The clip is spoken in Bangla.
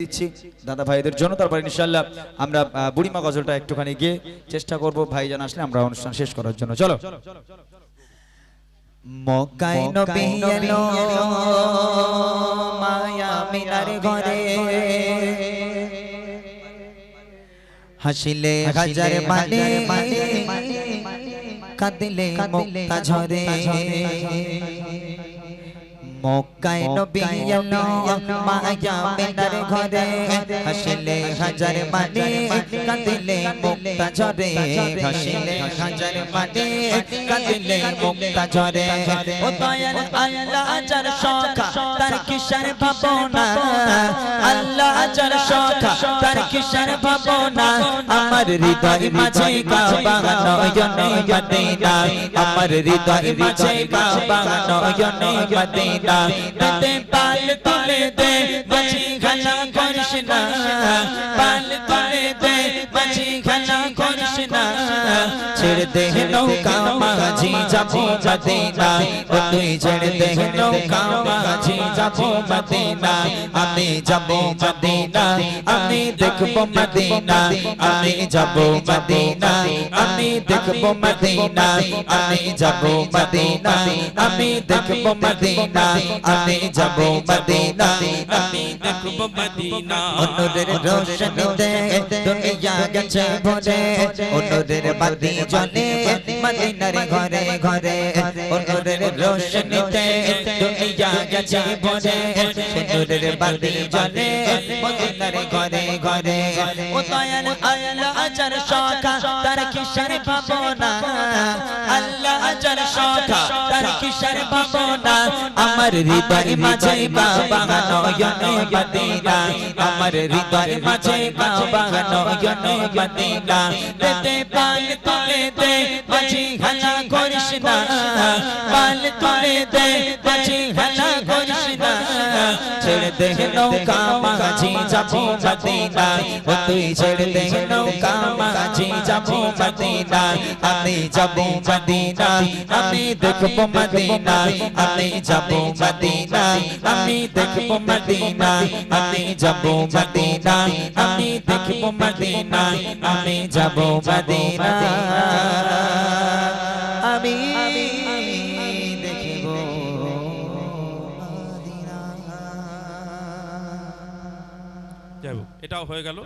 দিচ্ছি। দাদা ভাইদের জন্য। তারপর ইনশাল্লাহ আমরা বুড়িমা গজলটা একটুখানি গিয়ে চেষ্টা করব। ভাইজান আসলে আমরা অনুষ্ঠান শেষ করার জন্য। চলো। মক্কায় নবী এলো মায়া মিনার ঘরে। হাসিলে হাজার মানে কাঁদিলে মুক্তা ঝরে। মক্কায় নবী এলো মায়া মিনার ঘরে হাসিলে হাজার মানে কাঁদিলে মুক্তা ঝরে হাসিলে হাজার মানে কাঁদিলে মুক্তা ঝরে। ও দয়াল আল্লাহ যার শখা কিশোর ভাবনা, আল্লাহ যার শখা তার কিশোর ভাবনা, আমার হৃদয় মাঝে কাবা নয়নে মদিনা, আমার হৃদয় মাঝে কাবা নয়নে মদিনা। দে পাল তুলে দে বাজি খানা করিস না, পাল তুলে দে বাজি খানা করিস না। ছেড়ে দে নৌকা মাঝি যাব মদিনা তুই ছেড়ে দে নৌকা মাঝি যাব মদিনা আমি যাব মদিনা আমি দেখব মদিনা আমি যাব মদিনা আমি দেখব মদিনা আমি যাব মদিনা আমি দেখব মদিনা আমি যাব মদিনা আমি দেখব মদিনা অনুরের রোশনীতে দুনিয়া গেছে ভরে অনুরের বাতি জ্বলে মদিনার ঘরে ঘরে অনুরের রোশনীতে দুনিয়া গেছে ভরে অনুরের বাতি জ্বলে মদিনার ঘরে ঘরে ও দয়াল আল্লাহ আজার শাখা তার কিশোর ভাবনা। আল্লাহ আজার শাখা তার কিশোর ভাবনা। আমার হৃদয় মাঝে বাবা নয়নে মদিনা। আমার হৃদয় মাঝে বাবা নয়নে মদিনা। দেতে পাল তুলে দে, মাঝি হালা করিস না পাল তুলে দে মাঝি হালা করিস না ছেড়ে দে নৌকা মাঝি যাব মদিনা ও তুই ছেড়ে দে নৌকা মাঝি যাব মদিনা আমি যাব মদিনা আমি দেখব মদিনা আমি যাব মদিনা আমি দেখব মদিনা আমি যাব মদিনা আমি দেখব মদিনা আমি যাব মদিনা আমি দেখব। যাই এটাও হয়ে গেল।